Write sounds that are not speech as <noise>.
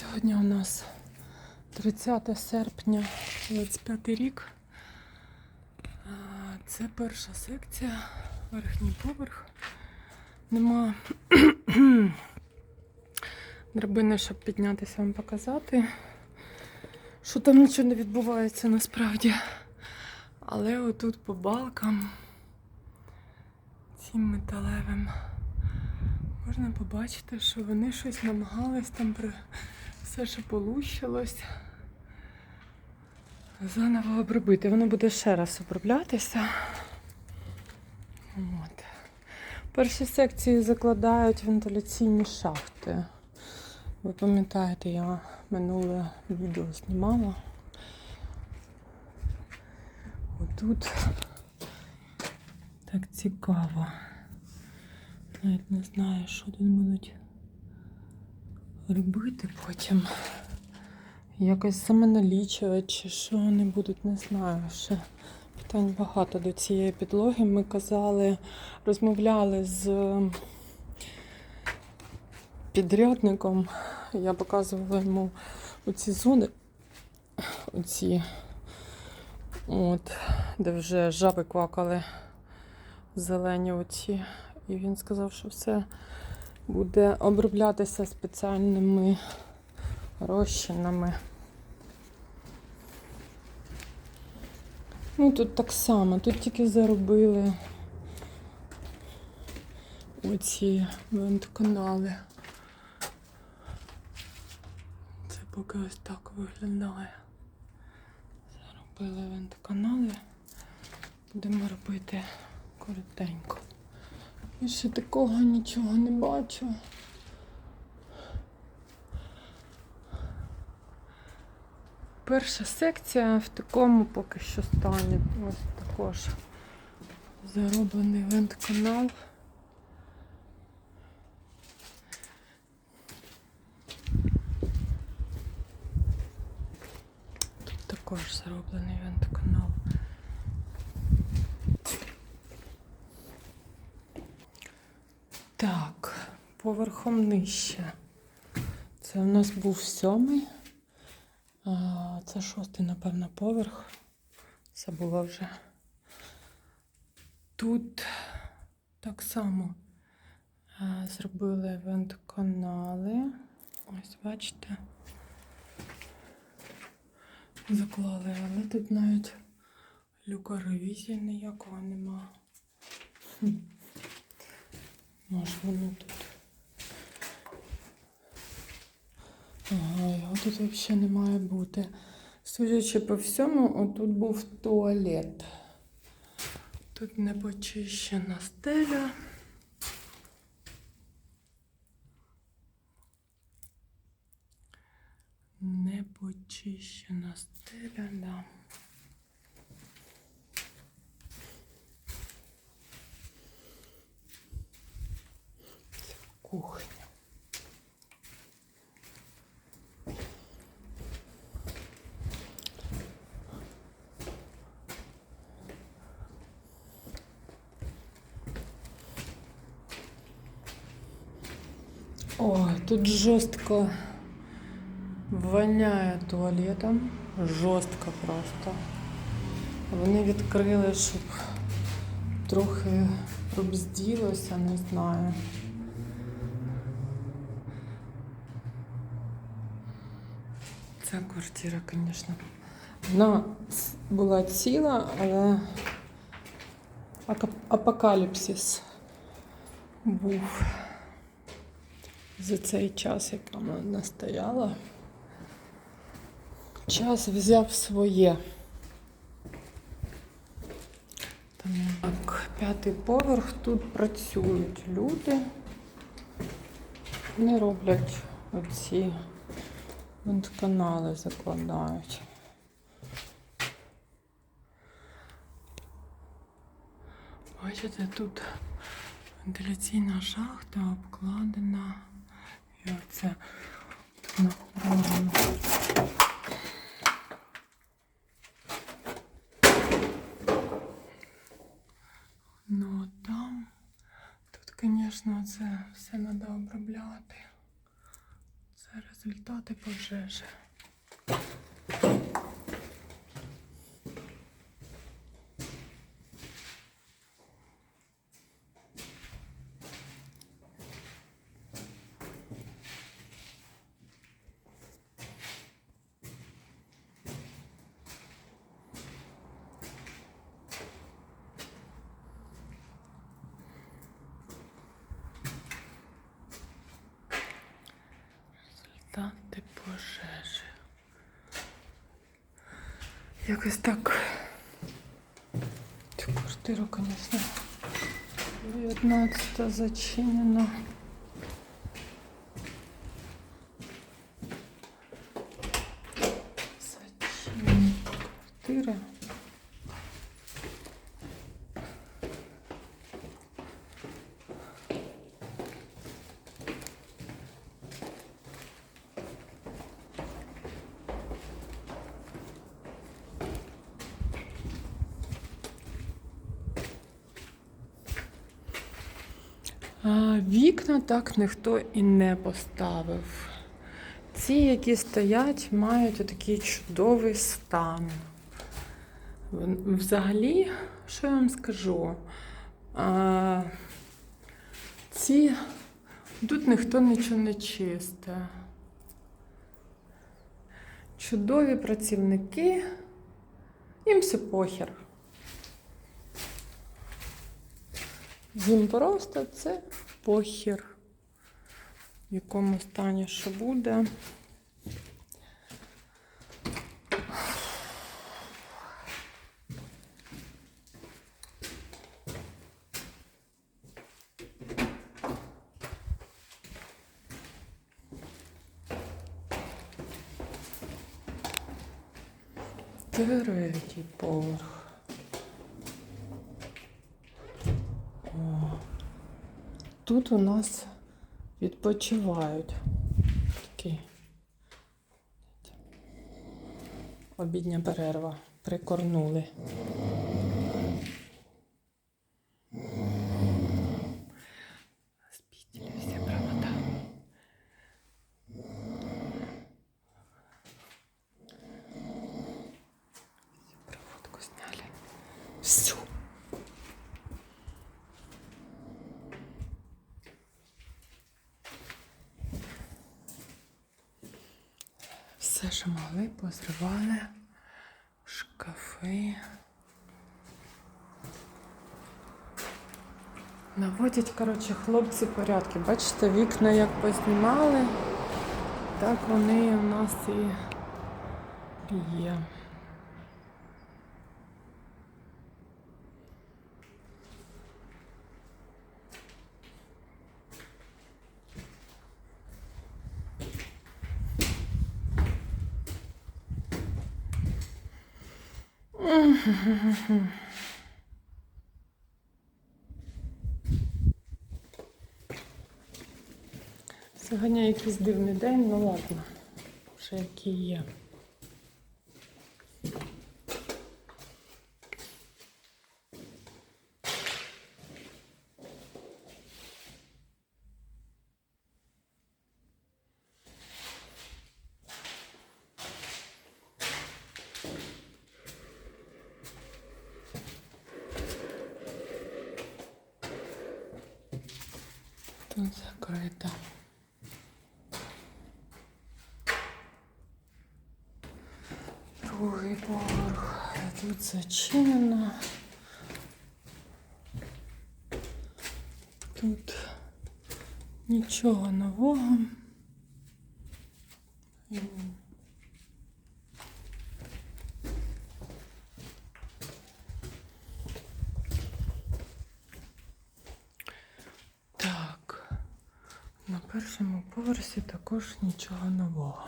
Сьогодні у нас 30 серпня 25 рік. Це перша секція, верхній поверх. Нема <clears throat> драбини, щоб піднятися вам показати, що там нічого не відбувається насправді. Але отут по балкам цим металевим можна побачити, що вони щось намагались там при все, що полущилось, заново обробити. Воно буде ще раз оброблятися. От. В першій секції закладають вентиляційні шахти. Ви пам'ятаєте, я минуле відео знімала. Отут так цікаво. Навіть не знаю, що тут будуть робити потім. Якось самоналічувати, чи що вони будуть, не знаю. Ще питань багато до цієї підлоги. Ми казали, розмовляли з підрядником. Я показувала йому оці зони, оці, от, де вже жаби квакали зелені оці. І він сказав, що все буде оброблятися спеціальними розчинами. Ну тут так само, тут тільки заробили оці вентканали. Це поки ось так виглядає. Заробили вентканали. Будемо робити коротенько. Більше такого нічого не бачу. Перша секція в такому поки що стані. Ось також зароблений вент-канал. Тут також зароблений вент-канал. Так, поверхом нижче. Це у нас був сьомий. Це шостий, напевно, поверх. Забула вже. Тут так само зробили вент-канали. Ось, бачите. Заклали, але тут навіть люка ревізії ніякого нема. Може воно тут. Ага, його тут взагалі не має бути. Судячи по всьому, отут був туалет. Тут не почищена стеля. Не почищена стеля, да. Це кухня. Ой, тут жорстко воняє туалетом. Жорстко просто. Вони відкрили, щоб трохи пробзділося, не знаю. Ця квартира, звісно. Вона була ціла, але апокаліпсис був за цей час, яка вона стояла. Час взяв своє. Так, п'ятий поверх. Тут працюють люди. Вони роблять оці вентканали закладають. Бачите, тут вентиляційна шахта обкладена. І оце нахорона. Ну а там, тут, звісно, це все треба обробляти. Це Результати пожежі. Результати пожежі. Якось так. Цю квартиру, звісно, 19 зачинено. Вікна так ніхто і не поставив. Ці, які стоять, мають такий чудовий стан. Взагалі, що я вам скажу? Ці тут ніхто нічого не чистить. Чудові працівники, їм все похер. Їм просто це похір. В якому стані що буде. Третій поверх. Тут у нас відпочивають. Такий обідня перерва. Прикорнули. Спіть Все, що могли, позривали. Шкафи. Наводять, коротше, хлопці порядки. Бачите, вікна як познімали, так вони у нас і є. Сьогодні якийсь дивний день, ну ладно, вже який є. Тут закрито. Другий поверх. Тут зачинено. Тут нічого нового. Поверсі також нічого нового.